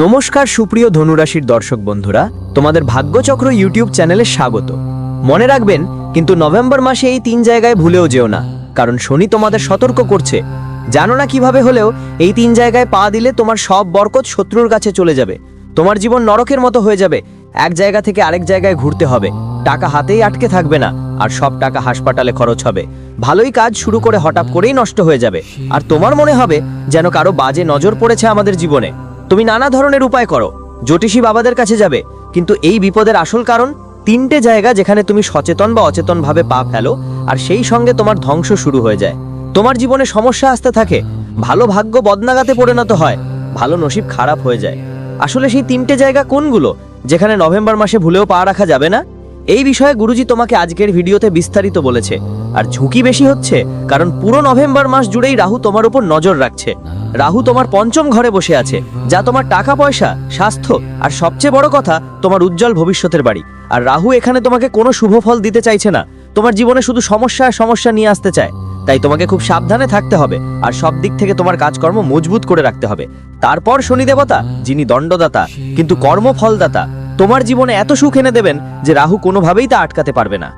নমস্কার সুপ্রিয় ধনুরাশির দর্শক বন্ধুরা, তোমাদের ভাগ্যচক্র ইউটিউব চ্যানেলে স্বাগত। মনে রাখবেন, কিন্তু নভেম্বর মাসে এই তিন জায়গায় ভুলেও যেও না, কারণ শনি তোমাদের সতর্ক করছে। জানো না কীভাবে হলেও এই তিন জায়গায় পা দিলে তোমার সব বরকত শত্রুর কাছে চলে যাবে। তোমার জীবন নরকের মতো হয়ে যাবে, এক জায়গা থেকে আরেক জায়গায় ঘুরতে হবে। টাকা হাতেই আটকে থাকবে না, আর সব টাকা হাসপাতালে খরচ হবে। ভালোই কাজ শুরু করে হঠাৎ করেই নষ্ট হয়ে যাবে। আর তোমার মনে হবে, যেন কারও বাজে নজর পড়েছে আমাদের জীবনে। তুমি নানা ধরনের উপায় করো। জ্যোতিষী বাবাদের কাছে যাবে। কিন্তু এই বিপদের আসল কারণ তিনটে জায়গা যেখানে তুমি সচেতন বা অচেতন ভাবে পা ফেলো আর সেই সঙ্গে তোমার ধ্বংস শুরু হয়ে যায়। তোমার জীবনে সমস্যা আসতে থাকে। ভালো ভাগ্য বদনাগাতে পরিণত হয়। ভালো নসিব খারাপ হয়ে যায়। আসলে সেই তিনটে জায়গা কোনগুলো? যেখানে নভেম্বর মাসে ভুলেও পা রাখা যাবে না? এই বিষয়ে গুরুজি তোমাকে আজকের ভিডিওতে বিস্তারিত বলেছে। আর ঝুঁকি বেশি হচ্ছে কারণ পুরো নভেম্বর মাস জুড়েই রাহু তোমার উপর নজর রাখছে। রাহু তোমার পঞ্চম ঘরে বসে আছে, যা তোমার টাকা পয়সা স্বাস্থ্য আর সবচেয়ে বড় কথা, তোমার উজ্জ্বল ভবিষ্যতের বাড়ি। আর রাহু এখানে তোমাকে কোনো শুভ ফল দিতে চাইছে না, তোমার জীবনে শুধু সমস্যা আর সমস্যা নিয়ে আসতে চায়। তাই তোমাকে খুব সাবধানে থাকতে হবে আর সব দিক থেকে তোমার কাজকর্ম মজবুত করে রাখতে হবে। তারপর শনি দেবতা যিনি দণ্ডদাতা, কিন্তু কর্মফলদাতা তোমার জীবনে এত সুখ এনে দেবেন যে রাহু কোনোভাবেই তা আটকাতে পারবে না।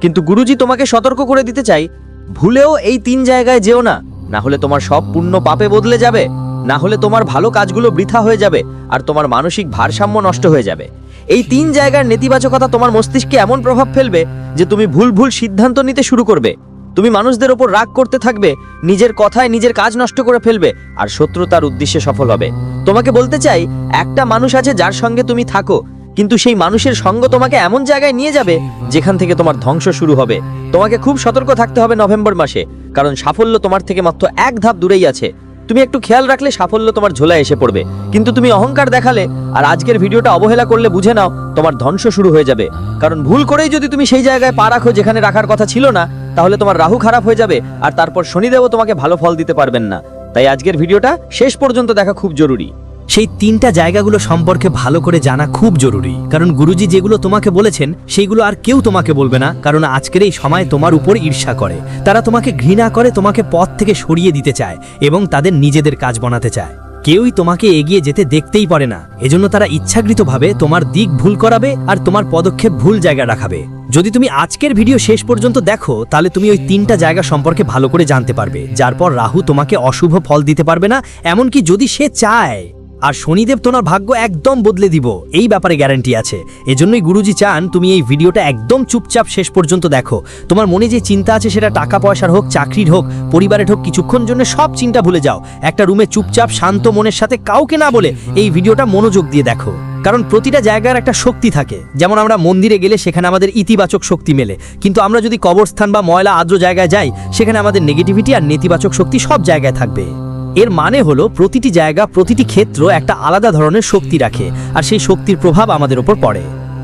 কিন্তু গুরুজি তোমাকে সতর্ক করে দিতে চাই, ভুলেও এই তিন জায়গায় যেও না। না হলে তোমার সব পুণ্য পাপে বদলে যাবে, না হলে তোমার ভালো কাজগুলো বৃথা হয়ে যাবে, আর তোমার মানসিক ভারসাম্য নষ্ট হয়ে যাবে। এই তিন জায়গার নেতিবাচকতা তোমার মস্তিষ্কে এমন প্রভাব ফেলবে যে তুমি ভুল ভুল সিদ্ধান্ত নিতে শুরু করবে। তুমি মানুষদের ওপর রাগ করতে থাকবে, নিজের কথায় নিজের কাজ নষ্ট করে ফেলবে, আর শত্রু তার উদ্দেশ্যে সফল হবে। তোমাকে বলতে চাই, একটা মানুষ আছে যার সঙ্গে তুমি থাকো, কিন্তু সেই মানুষের সঙ্গ তোমাকে এমন জায়গায় নিয়ে যাবে যেখান থেকে তোমার ধ্বংস শুরু হবে। তোমাকে খুব সতর্ক থাকতে হবে নভেম্বর মাসে, কারণ সাফল্য তোমার থেকে মাত্র এক ধাপ দূরেই আছে। তুমি একটু খেয়াল রাখলে সাফল্য তোমার ঝোলায় এসে পড়বে। কিন্তু তুমি অহংকার দেখালে আর আজকের ভিডিওটা অবহেলা করলে বুঝে নাও, তোমার ধ্বংস শুরু হয়ে যাবে। কারণ ভুল করেই যদি তুমি সেই জায়গায় পা রাখো যেখানে রাখার কথা ছিল না, তাহলে তোমার রাহু খারাপ হয়ে যাবে আর তারপর শনিদেবও তোমাকে ভালো ফল দিতে পারবেন না। তাই আজকের ভিডিওটা শেষ পর্যন্ত দেখা খুব জরুরি। সেই তিনটা জায়গাগুলো সম্পর্কে ভালো করে জানা খুব জরুরি। কারণ গুরুজি যেগুলো তোমাকে বলেছেন, সেইগুলো আর কেউ তোমাকে বলবে না, কারণ আজকের এই সময় তোমার উপর ঈর্ষা করে। তারা তোমাকে ঘৃণা করে, তোমাকে পথ থেকে সরিয়ে দিতে চায় এবং তাদের নিজেদের কাজ বানাতে চায়। কেউই তোমাকে এগিয়ে যেতে দেখতেই পারে না। এজন্য তারা ইচ্ছাকৃতভাবে তোমার দিক ভুল করাবে আর তোমার পদক্ষেপ ভুল জায়গা রাখাবে। যদি তুমি আজকের ভিডিও শেষ পর্যন্ত দেখো, তাহলে তুমি ওই তিনটা জায়গা সম্পর্কে ভালো করে জানতে পারবে, যার পর রাহু তোমাকে অশুভ ফল দিতে পারবে না, এমনকি যদি সে চায়। আর শনিদেব তোমার ভাগ্য একদম বদলে দিব। এই ব্যাপারে গ্যারান্টি আছে। এজন্যই গুরুজি চান তুমি এই ভিডিওটা একদম চুপচাপ শেষ পর্যন্ত দেখো। তোমার মনে যে চিন্তা আছে সেটা টাকা পয়সার হোক, চাকরির হোক, পরিবারের হোক, কিছুক্ষণ জন্য সব চিন্তা ভুলে যাও। একটা রুমে চুপচাপ শান্ত মনের সাথে কাউকে না বলে এই ভিডিওটা মনোযোগ দিয়ে দেখো। কারণ প্রতিটা জায়গার একটা শক্তি থাকে। যেমন আমরা মন্দিরে গেলে সেখানে আমাদের ইতিবাচক শক্তি মেলে। কিন্তু আমরা যদি কবরস্থান বা ময়লা আর্দ্র জায়গায় যাই, সেখানে আমাদের নেগেটিভিটি আর নেতিবাচক শক্তি সব জায়গায় থাকবে। এর মানে হলো প্রতিটি জায়গা, প্রতিটি ক্ষেত্র একটা আলাদা ধরনের শক্তি রাখে, আর সেই শক্তির প্রভাব আমাদের ওপর পড়ে।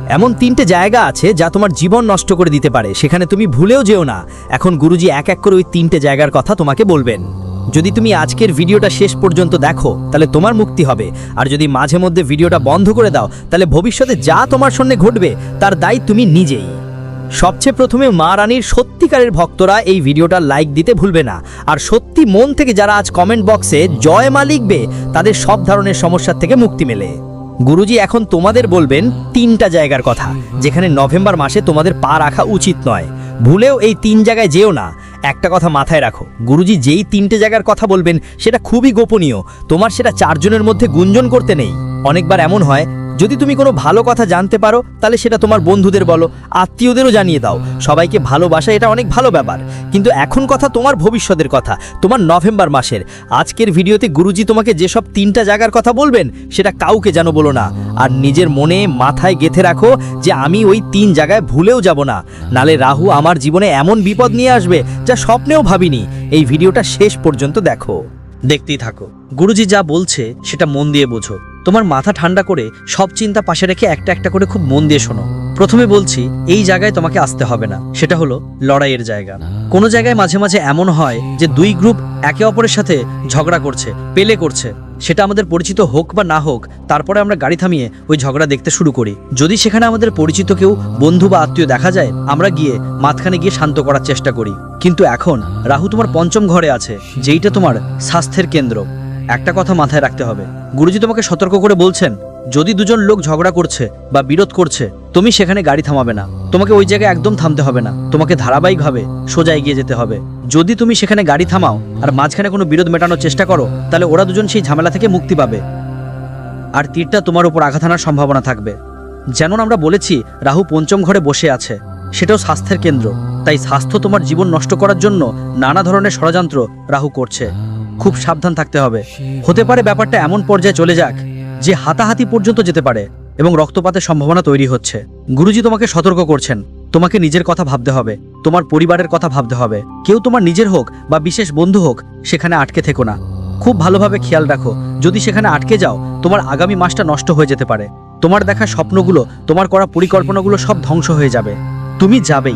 এমন তিনটে জায়গা আছে যা তোমার জীবন নষ্ট করে দিতে পারে, সেখানে তুমি ভুলেও যেও না। এখন গুরুজি এক এক করে ওই তিনটে জায়গার কথা তোমাকে বলবেন। যদি তুমি আজকের ভিডিওটা শেষ পর্যন্ত দেখো, তাহলে তোমার মুক্তি হবে। আর যদি মাঝে মধ্যে ভিডিওটা বন্ধ করে দাও, তাহলে ভবিষ্যতে যা তোমার সঙ্গে ঘটবে, তার দায় তুমি নিজেই। সবচেয়ে প্রথমে মা রানীর সত্যিকারের ভক্তরা এই ভিডিওটা লাইক দিতে ভুলবে না। আর সত্যি মন থেকে যারা আজ কমেন্ট বক্সে জয় মা লিখবে, তাদের সব ধরনের সমস্যার থেকে মুক্তি মেলে। গুরুজি এখন তোমাদের বলবেন তিনটা জায়গার কথা, যেখানে নভেম্বর মাসে তোমাদের পা রাখা উচিত নয়। ভুলেও এই তিন জায়গায় যেও না। একটা কথা মাথায় রাখো, গুরুজি যেই তিনটে জায়গার কথা বলবেন, সেটা খুবই গোপনীয়। তোমার সেটা চারজনের মধ্যে গুঞ্জন করতে নেই। অনেকবার এমন হয় যদি তুমি কোনো ভালো কথা জানতে পারো, তাহলে সেটা তোমার বন্ধুদের বলো, আত্মীয়দেরও জানিয়ে দাও। সবাইকে ভালোবাসা এটা অনেক ভালো ব্যাপার। কিন্তু এখন কথা তোমার ভবিষ্যতের কথা, তোমার নভেম্বর মাসের। আজকের ভিডিওতে গুরুজি তোমাকে যেসব তিনটা জায়গার কথা বলবেন, সেটা কাউকে যেন বলো না। আর নিজের মনে মাথায় গেথে রাখো যে আমি ওই তিন জায়গায় ভুলেও যাব না। নালে রাহু আমার জীবনে এমন বিপদ নিয়ে আসবে যা স্বপ্নেও ভাবিনি। এই ভিডিওটা শেষ পর্যন্ত দেখো। দেখতেই থাকো। গুরুজি যা বলছে, সেটা মন দিয়ে বোঝো। তোমার মাথা ঠান্ডা করে সব চিন্তা পাশে রেখে একটা একটা করে খুব মন দিয়ে শোনো। প্রথমে বলছি, এই জায়গায় তোমাকে আসতে হবে না। সেটা হলো লড়াইয়ের জায়গা। কোনো জায়গায় মাঝে মাঝে এমন হয় যে দুই গ্রুপ একে অপরের সাথে ঝগড়া করছে, পেলে করছে। সেটা আমাদের পরিচিত হোক বা না হোক, তারপরে আমরা গাড়ি থামিয়ে ওই ঝগড়া দেখতে শুরু করি। যদি সেখানে আমাদের পরিচিত কেউ বন্ধু বা আত্মীয় দেখা যায়, আমরা গিয়ে মাঝখানে গিয়ে শান্ত করার চেষ্টা করি। কিন্তু এখন রাহু তোমার পঞ্চম ঘরে আছে, যেইটা তোমার স্বাস্থ্যের কেন্দ্র। একটা কথা মাথায় রাখতে হবে। গুরুজি তোমাকে সতর্ক করে বলছেন, যদি দুজন লোক ঝগড়া করছে বা বিরোধ করছে, তুমি সেখানে গাড়ি থামাবে না। তোমাকে ওই জায়গায় একদম থামতে হবে না। তোমাকে ধারাবাহিকভাবে সোজা এগিয়ে যেতে হবে। যদি তুমি সেখানে গাড়ি থামাও আর মাঝখানে কোনো বিরোধ মেটানোর চেষ্টা করো, তাহলে ওরা দুজন সেই ঝামেলা থেকে মুক্তি পাবে। আর তীরটা তোমার উপর আঘাত আনার সম্ভাবনা থাকবে। যেমন আমরা বলেছি, রাহু পঞ্চম ঘরে বসে আছে। সেটাও স্বাস্থ্যের কেন্দ্র। তাই স্বাস্থ্য তোমার জীবন নষ্ট করার জন্য নানা ধরনের ষড়যন্ত্র রাহু করছে। খুব সাবধান থাকতে হবে। হতে পারে ব্যাপারটা এমন পর্যায়ে চলে যাক যে হাতাহাতি পর্যন্ত যেতে পারে এবং রক্তপাতের সম্ভাবনা তৈরি হচ্ছে। গুরুজি তোমাকে সতর্ক করছেন। তোমাকে নিজের কথা ভাবতে হবে। তোমার পরিবারের কথা ভাবতে হবে। কেউ তোমার নিজের হোক বা বিশেষ বন্ধু হোক সেখানে আটকে থেকো না। খুব ভালোভাবে খেয়াল রাখো যদি সেখানে আটকে যাও তোমার আগামী মাসটা নষ্ট হয়ে যেতে পারে। তোমার দেখা স্বপ্নগুলো তোমার করা পরিকল্পনাগুলো সব ধ্বংস হয়ে যাবে। তুমি যাবেই।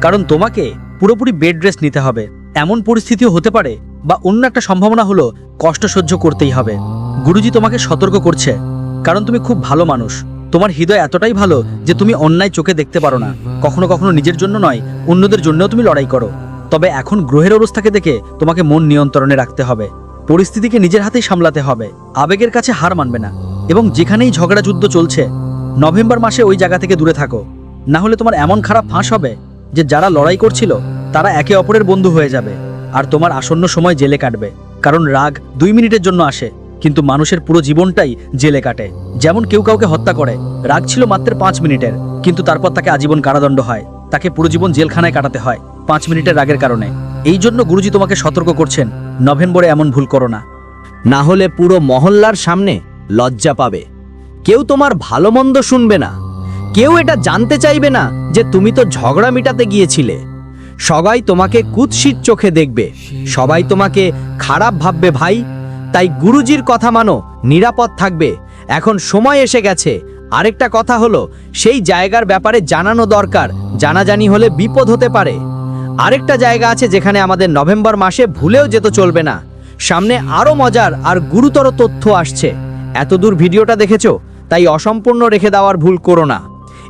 কারণ তোমাকে পুরোপুরি বেড রেস্ট নিতে হবে। এমন পরিস্থিতিও হতে পারে বা অন্য একটা সম্ভাবনা হলো কষ্ট সহ্য করতেই হবে। গুরুজি তোমাকে সতর্ক করছে, কারণ তুমি খুব ভালো মানুষ। তোমার হৃদয় এতটাই ভালো যে তুমি অন্যায় চোখে দেখতে পারো না। কখনো কখনো নিজের জন্য নয়, অন্যদের জন্যও তুমি লড়াই করো। তবে এখন গ্রহের অবস্থাকে দেখে তোমাকে মন নিয়ন্ত্রণে রাখতে হবে। পরিস্থিতিকে নিজের হাতেই সামলাতে হবে। আবেগের কাছে হার মানবে না। এবং যেখানেই ঝগড়া যুদ্ধ চলছে, নভেম্বর মাসে ওই জায়গা থেকে দূরে থাকো। না হলে তোমার এমন খারাপ ফাঁস হবে যে যারা লড়াই করছিল, তারা একে অপরের বন্ধু হয়ে যাবে। আর তোমার আসন্ন সময় জেলে কাটবে। কারণ রাগ দুই মিনিটের জন্য আসে, কিন্তু মানুষের পুরো জীবনটাই জেলে কাটে। যেমন কেউ কাউকে হত্যা করে, রাগ ছিল মাত্র পাঁচ মিনিটের, কিন্তু তারপর তাকে আজীবন কারাদণ্ড হয়। তাকে পুরো জীবন জেলখানায় কাটাতে হয়, পাঁচ মিনিটের রাগের কারণে। এই জন্য গুরুজি তোমাকে সতর্ক করছেন, নভেম্বরে এমন ভুল করো না। না হলে পুরো মহল্লার সামনে লজ্জা পাবে। কেউ তোমার ভালো মন্দ শুনবে না। কেউ এটা জানতে চাইবে না যে তুমি তো ঝগড়া মিটাতে গিয়েছিলে। সবাই তোমাকে কুৎসিত চোখে দেখবে। সবাই তোমাকে খারাপ ভাববে ভাই। তাই গুরুজির কথা মানো, নিরাপদ থাকবে। এখন সময় এসে গেছে। আরেকটা কথা হলো, সেই জায়গার ব্যাপারে জানানো দরকার। জানাজানি হলে বিপদ হতে পারে। আরেকটা জায়গা আছে যেখানে আমাদের নভেম্বর মাসে ভুলেও যেতে চলবে না। সামনে আরও মজার আর গুরুতর তথ্য আসছে। এতদূর ভিডিওটা দেখেছ? তাই অসম্পূর্ণ রেখে দেওয়ার ভুল করো না।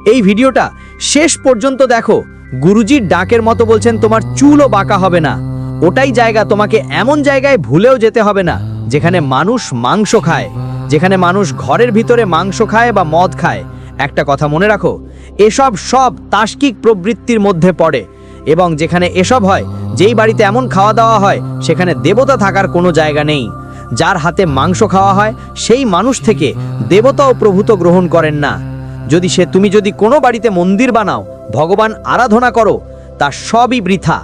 এই ভিডিওটা শেষ পর্যন্ত দেখো। গুরুজির ডাকের মতো বলছেন, তোমার চুলও বাঁকা হবে না। ওটাই জায়গা, তোমাকে এমন জায়গায় ভুলেও যেতে হবে না, যেখানে মানুষ মাংস খায়, যেখানে মানুষ ঘরের ভিতরে মাংস খায় বা মদ খায়। একটা কথা মনে রাখো, এসব সব তাস্কিক প্রবৃত্তির মধ্যে পড়ে এবং যেখানে এসব হয়, যেই বাড়িতে এমন খাওয়া দাওয়া হয়, সেখানে দেবতা থাকার কোনো জায়গা নেই। যার হাতে মাংস খাওয়া হয়, সেই মানুষ থেকে দেবতাও প্রভূত গ্রহণ করেন না। যদি সে, তুমি যদি কোনো বাড়িতে মন্দির বানাও ভগবান আরাধনা করো, তা সবই বৃথা।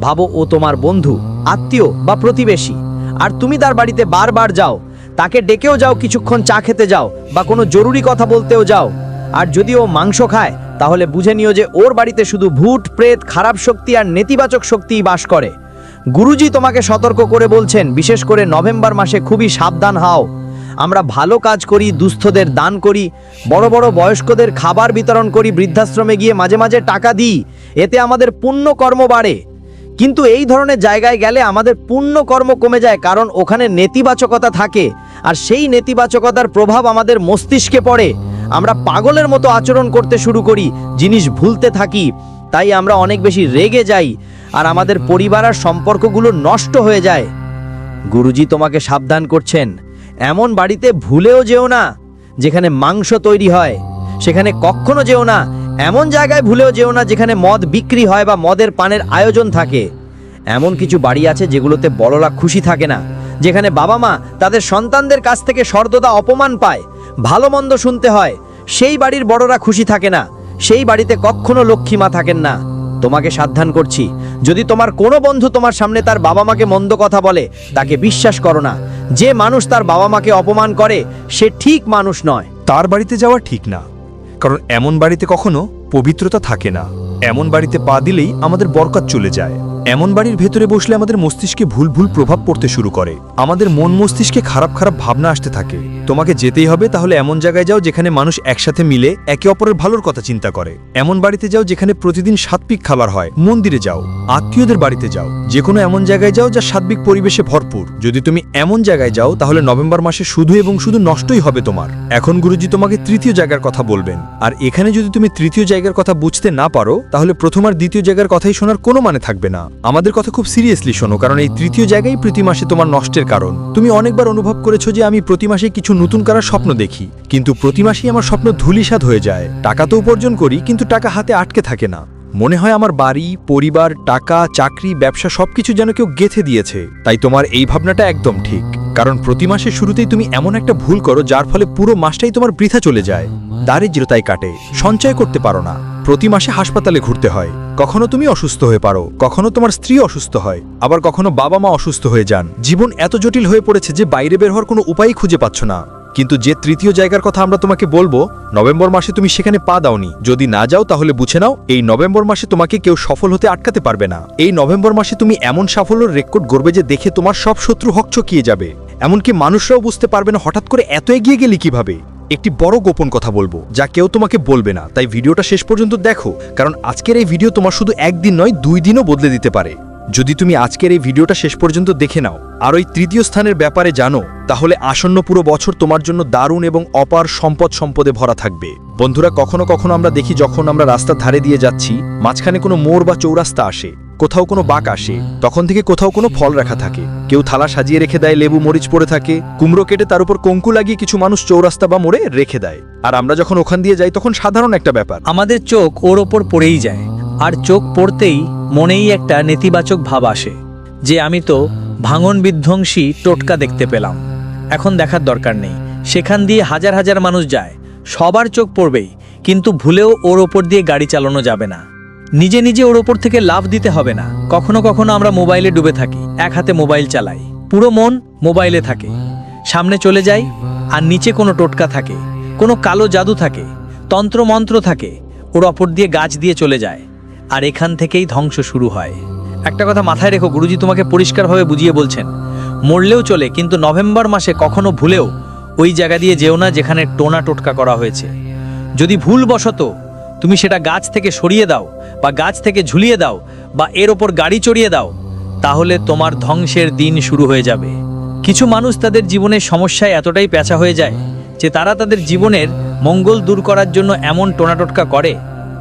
ভাবো ও তোমার বন্ধু, আত্মীয় বা প্রতিবেশী, আর তুমি তার বাড়িতে বারবার যাও, তাকে ডেকেও যাও কিছুক্ষণ চা খেতে যাও, বা কোনো জরুরি কথা বলতেও যাও। আর যদি ও মাংস খায়, তাহলে বুঝে নিও যে ওর বাড়িতে শুধু ভূত, প্রেত, খারাপ শক্তি আর নেতিবাচক শক্তিই বাস করে। গুরুজি তোমাকে সতর্ক করে বলছেন, বিশেষ করে নভেম্বর মাসে খুবই সাবধান হও। আমরা ভালো কাজ করি, দুস্থদের দান করি, বড় বড় বয়স্কদের খাবার বিতরণ করি, বৃদ্ধাশ্রমে গিয়ে মাঝে মাঝে টাকা দিই, এতে আমাদের পুণ্য কর্ম বাড়ে। কিন্তু এই ধরনের জায়গায় গেলে আমাদের পুণ্য কর্ম কমে যায় কারণ ওখানে নেতিবাচকতা থাকে আর সেই নেতিবাচকতার প্রভাব আমাদের মস্তিষ্কে পড়ে। আমরা পাগলের মতো আচরণ করতে শুরু করি, জিনিস ভুলতে থাকি, তাই আমরা অনেক বেশি রেগে যাই আর আমাদের পরিবার আর সম্পর্কগুলো নষ্ট হয়ে যায়। গুরুজি তোমাকে সাবধান করছেন। এমন বাড়িতে ভুলেও যেও না, যেখানে মাংস তৈরি হয়, সেখানে কখনো যেও না। এমন জায়গায় ভুলেও যেও না যেখানে মদ বিক্রি হয় বা মদের পানের আয়োজন থাকে। এমন কিছু বাড়ি আছে যেগুলোতে বড়রা খুশি থাকে না, যেখানে বাবা মা তাদের সন্তানদের কাছ থেকে সর্বদা অপমান পায় ভালো মন্দ শুনতে হয়। সেই বাড়ির বড়রা খুশি থাকে না, সেই বাড়িতে কখনো লক্ষ্মী মা থাকেন না। তোমাকে সাবধান করছি। যদি তোমার কোনো বন্ধু তোমার সামনে তার বাবা মাকে মন্দ কথা বলে, তাকে বিশ্বাস করো না। যে মানুষ তার বাবা মাকে অপমান করে, সে ঠিক মানুষ নয়। তার বাড়িতে যাওয়া ঠিক না। কারণ এমন বাড়িতে কখনো পবিত্রতা থাকে না। এমন বাড়িতে পা দিলেই আমাদের বরকত চলে যায়। এমন বাড়ির ভেতরে বসলে আমাদের মস্তিষ্কে ভুল ভুল প্রভাব পড়তে শুরু করে। আমাদের মন মস্তিষ্কে খারাপ খারাপ ভাবনা আসতে থাকে। তোমাকে যেতেই হবে, তাহলে এমন জায়গায় যাও যেখানে মানুষ একসাথে মিলে একে অপরের ভালোর কথা চিন্তা করে। এমন বাড়িতে যাও যেখানে প্রতিদিন সাত্বিক খাবার হয়। মন্দিরে যাও, আত্মীয়দের বাড়িতে যাও। যে কোনো এমন জায়গায় যাও যা সাত্বিক পরিবেশে ভরপুর। যদি তুমি এমন জায়গায় যাও, তাহলে নভেম্বর মাসে শুধু এবং শুধু নষ্টই হবে তোমার। এখন গুরুজি তোমাকে তৃতীয় জায়গার কথা বলবেন। আর এখানে যদি তুমি তৃতীয় জায়গার কথা বুঝতে না পারো, তাহলে প্রথম আর দ্বিতীয় জায়গার কথাই শোনার কোনো মানে থাকবে না। আমাদের কথা খুব সিরিয়াসলি শোনো, কারণ এই তৃতীয় জায়গায় প্রতি মাসে তোমার নষ্টের কারণ। তুমি অনেকবার অনুভব করেছ যে আমি প্রতি মাসে কিছু নতুন করার স্বপ্ন দেখি, কিন্তু প্রতি মাসেই আমার স্বপ্ন ধুলিসাৎ হয়ে যায়। টাকা তো উপার্জন করি, কিন্তু টাকা হাতে আটকে থাকে না। মনে হয় আমার বাড়ি, পরিবার, টাকা, চাকরি, ব্যবসা সবকিছু যেন কেউ গেথে দিয়েছে। তাই তোমার এই ভাবনাটা একদম ঠিক। কারণ প্রতি মাসের শুরুতেই তুমি এমন একটা ভুল করো, যার ফলে পুরো মাসটাই তোমার বৃথা চলে যায়। দারিদ্রতায় কাটে। সঞ্চয় করতে পারো না। প্রতি মাসে হাসপাতালে ঘুরতে হয়। কখনো তুমি অসুস্থ হয়ে পারো, কখনো তোমার স্ত্রী অসুস্থ হয়, আবার কখনো বাবা মা অসুস্থ হয়ে যান। জীবন এত জটিল হয়ে পড়েছে যে বাইরে বের হওয়ার কোনো উপায়ই খুঁজে পাচ্ছ না। কিন্তু যে তৃতীয় জায়গার কথা আমরা তোমাকে বলব, নভেম্বর মাসে তুমি সেখানে পা দাওনি। যদি না যাও তাহলে বুঝে নাও, এই নভেম্বর মাসে তোমাকে কেউ সফল হতে আটকাতে পারবে না। এই নভেম্বর মাসে তুমি এমন সাফল্যের রেকর্ড গড়বে যে দেখে তোমার সব শত্রু হকচকিয়ে যাবে। এমনকি মানুষরাও বুঝতে পারবে না হঠাৎ করে এত এগিয়ে গেলি কীভাবে। একটি বড় গোপন কথা বলব, যা কেউ তোমাকে বলবে না। তাই ভিডিওটা শেষ পর্যন্ত দেখো, কারণ আজকের এই ভিডিও তোমার শুধু একদিন নয়, দুই দিনও বদলে দিতে পারে। যদি তুমি আজকের এই ভিডিওটা শেষ পর্যন্ত দেখে নাও, আর ওই তৃতীয় স্থানের ব্যাপারে জানো, তাহলে আসন্ন পুরো বছর তোমার জন্য দারুণ এবং অপার সম্পদ সম্পদে ভরা থাকবে। বন্ধুরা, কখনো কখনো আমরা দেখি যখন আমরা রাস্তার ধারে দিয়ে যাচ্ছি, মাঝখানে কোনো মোড় বা চৌরাস্তা আসে। কোথাও কোনো বাঁক আসে, তখন থেকে কোথাও কোনো ফল রাখা থাকে। কেউ থালা সাজিয়ে রেখে দেয়, লেবু মরিচ পড়ে থাকে, কুমড়ো কেটে তার উপর কঙ্কু লাগিয়ে কিছু মানুষ চৌরাস্তা বা মোড়ে রেখে দেয়। আর আমরা যখন ওখান দিয়ে যাই, তখন সাধারণ একটা ব্যাপার। আমাদের চোখ ওর ওপর পড়েই যায়, আর চোখ পড়তেই মনেই একটা নেতিবাচক ভাব আসে, যে আমি তো ভাঙন বিধ্বংসী টোটকা দেখতে পেলাম। এখন দেখার দরকার নেই, সেখান দিয়ে হাজার হাজার মানুষ যায়, সবার চোখ পড়বেই, কিন্তু ভুলেও ওর ওপর দিয়ে গাড়ি চালানো যাবে না। নিজে নিজে ওর ওপর থেকে লাভ দিতে হবে না। কখনো কখনো আমরা মোবাইলে ডুবে থাকি, এক হাতে মোবাইল চালাই। পুরো মন মোবাইলে থাকে। সামনে চলে যাই, আর নিচে কোনো টোটকা থাকে, কোনো কালো জাদু থাকে তন্ত্র মন্ত্র থাকে, ওর অপর দিয়ে গাছ দিয়ে চলে যায়, আর এখান থেকেই ধ্বংস শুরু হয়। একটা কথা মাথায় রেখো, গুরুজি তোমাকে পরিষ্কারভাবে বুঝিয়ে বলছেন, মরলেও চলে, কিন্তু নভেম্বর মাসে কখনো ভুলেও ওই জায়গা দিয়ে যেও না যেখানে টোনা টোটকা করা হয়েছে। যদি ভুল বশত তুমি সেটা গাছ থেকে সরিয়ে দাও, বা গাছ থেকে ঝুলিয়ে দাও, বা এর ওপর গাড়ি চড়িয়ে দাও, তাহলে তোমার ধ্বংসের দিন শুরু হয়ে যাবে। কিছু মানুষ তাদের জীবনের সমস্যায় এতটাই পেঁচা হয়ে যায় যে তারা তাদের জীবনের মঙ্গল দূর করার জন্য এমন টোনাটোটকা করে।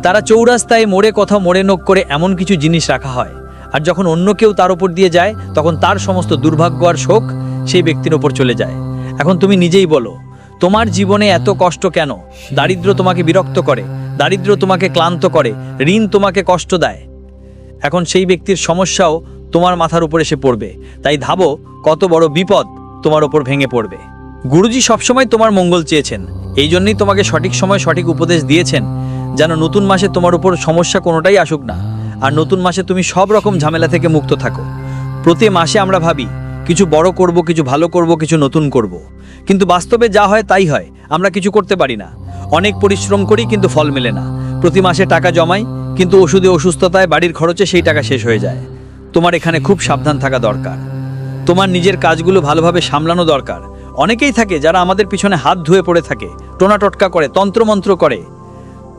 তারা চৌরাস্তায় মোড়ে কথা মোড়ে নোক করে এমন কিছু জিনিস রাখা হয়, আর যখন অন্য কেউ তার উপর দিয়ে যায়, তখন তার সমস্ত দুর্ভাগ্য আর শোক সেই ব্যক্তির ওপর চলে যায়। এখন তুমি নিজেই বলো, তোমার জীবনে এত কষ্ট কেন? দারিদ্র তোমাকে বিরক্ত করে। দারিদ্র তোমাকে ক্লান্ত করে, ঋণ তোমাকে কষ্ট দেয়। এখন সেই ব্যক্তির সমস্যাও তোমার মাথার উপর এসে পড়বে। তাই ভাবো, কত বড় বিপদ তোমার ওপর ভেঙে পড়বে। গুরুজি সবসময় তোমার মঙ্গল চেয়েছেন। এই জন্যই তোমাকে সঠিক সময় সঠিক উপদেশ দিয়েছেন, যেন নতুন মাসে তোমার উপর সমস্যা কোনোটাই আসুক না। আর নতুন মাসে তুমি সব রকম ঝামেলা থেকে মুক্ত থাকো। প্রতি মাসে আমরা ভাবি, কিছু বড় করব, কিছু ভালো করব, কিছু নতুন করব। কিন্তু বাস্তবে যা হয় তাই হয়, আমরা কিছু করতে পারি না। অনেক পরিশ্রম করি কিন্তু ফল মেলে না। প্রতি মাসে টাকা জমাই, কিন্তু ওষুধে অসুস্থতায় বাড়ির খরচে সেই টাকা শেষ হয়ে যায়। তোমার এখানে খুব সাবধান থাকা দরকার। তোমার নিজের কাজগুলো ভালোভাবে সামলানো দরকার। অনেকেই থাকে যারা আমাদের পিছনে হাত ধুয়ে পড়ে থাকে, টোনা টটকা করে, তন্ত্রমন্ত্র করে।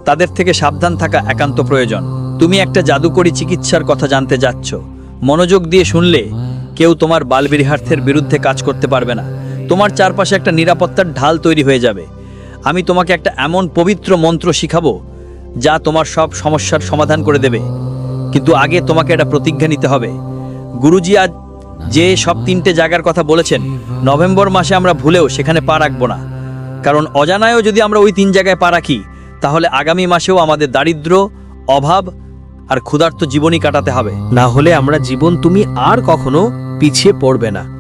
তাদের থেকে সাবধান থাকা একান্ত প্রয়োজন। তুমি একটা জাদুকরী চিকিৎসার কথা জানতে যাচ্ছ। মনোযোগ দিয়ে শুনলে কেউ তোমার বালবিরিহার্থের বিরুদ্ধে কাজ করতে পারবে না। তোমার চারপাশে একটা নিরাপত্তার ঢাল তৈরি হয়ে যাবে। আমি তোমাকে একটা এমন পবিত্র মন্ত্র শিখাবো, যা তোমার সব সমস্যার সমাধান করে দেবে। কিন্তু আগে তোমাকে একটা প্রতিজ্ঞা নিতে হবে। গুরুজি আজ যে সব তিনটে জায়গার কথা বলেছেন, নভেম্বর মাসে আমরা ভুলেও সেখানে পা রাখব না। কারণ অজানায়ও যদি আমরা ওই তিন জায়গায় পা রাখি, তাহলে আগামী মাসেও আমাদের দারিদ্র, অভাব আর ক্ষুধার্ত জীবনই কাটাতে হবে। না হলে আমরা জীবন তুমি আর কখনো পিছিয়ে পড়বে না।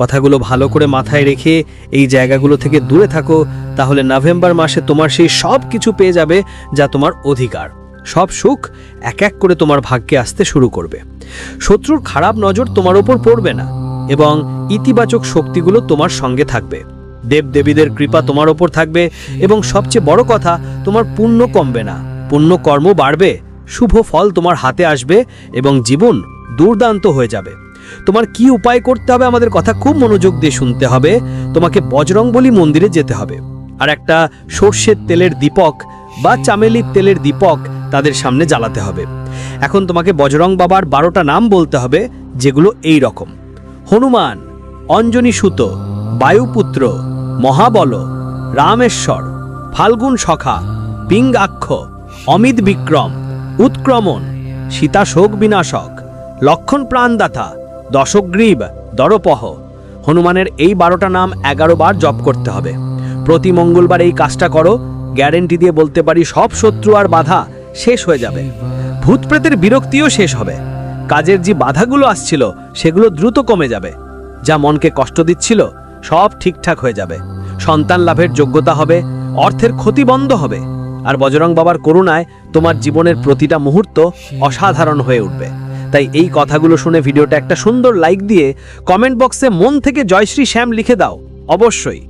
কথাগুলো ভালো করে মাথায় রেখে এই জায়গাগুলো থেকে দূরে থাকো, তাহলে নভেম্বর মাসে তোমার সেই সব কিছু পেয়ে যাবে যা তোমার অধিকার। সব সুখ এক এক করে তোমার ভাগ্যে আসতে শুরু করবে। শত্রুর খারাপ নজর তোমার ওপর পড়বে না এবং ইতিবাচক শক্তিগুলো তোমার সঙ্গে থাকবে। দেবদেবীদের কৃপা তোমার ওপর থাকবে এবং সবচেয়ে বড় কথা, তোমার পুণ্য কমবে না। পুণ্য কর্ম বাড়বে, শুভ ফল তোমার হাতে আসবে এবং জীবন দুর্দান্ত হয়ে যাবে। তোমার কি উপায় করতে হবে আমাদের কথা খুব মনোযোগ দিয়ে শুনতে হবে। তোমাকে বজরংবলী মন্দিরে যেতে হবে। আর একটা সর্ষের তেলের দীপক বা চামেলির তেলের দীপক তাদের সামনে জ্বালাতে হবে। এখন তোমাকে বজরং বাবার বারোটা নাম বলতে হবে, যেগুলো এই রকম। হনুমান, অঞ্জনী সুত, বায়ুপুত্র, মহাবল, রামেশ্বর, ফাল্গুন সখা, পিঙ্গাক্ষ, অমিত বিক্রম, উৎক্রমণ, সীতাশোক বিনাশক, লক্ষণ প্রাণদাতা দশগ্রীব দরপহ। হনুমানের এই বারোটা নাম এগারো বার জপ করতে হবে। প্রতি মঙ্গলবার এই কাজটা করো, গ্যারেন্টি দিয়ে বলতে পারি সব শত্রু আর বাধা শেষ হয়ে যাবে। ভূত প্রেতের বিরক্তিও শেষ হবে। কাজের যে বাধাগুলো আসছিল, সেগুলো দ্রুত কমে যাবে। যা মনকে কষ্ট দিচ্ছিল, সব ঠিকঠাক হয়ে যাবে। সন্তান লাভের যোগ্যতা হবে, অর্থের ক্ষতি বন্ধ হবে। আর বজরং বাবার করুণায় তোমার জীবনের প্রতিটা মুহূর্ত অসাধারণ হয়ে উঠবে। তাই এই কথাগুলো শুনে ভিডিওটা একটা সুন্দর লাইক দিয়ে কমেন্ট বক্সে মন থেকে জয়শ্রী শ্যাম লিখে দাও। অবশ্যই।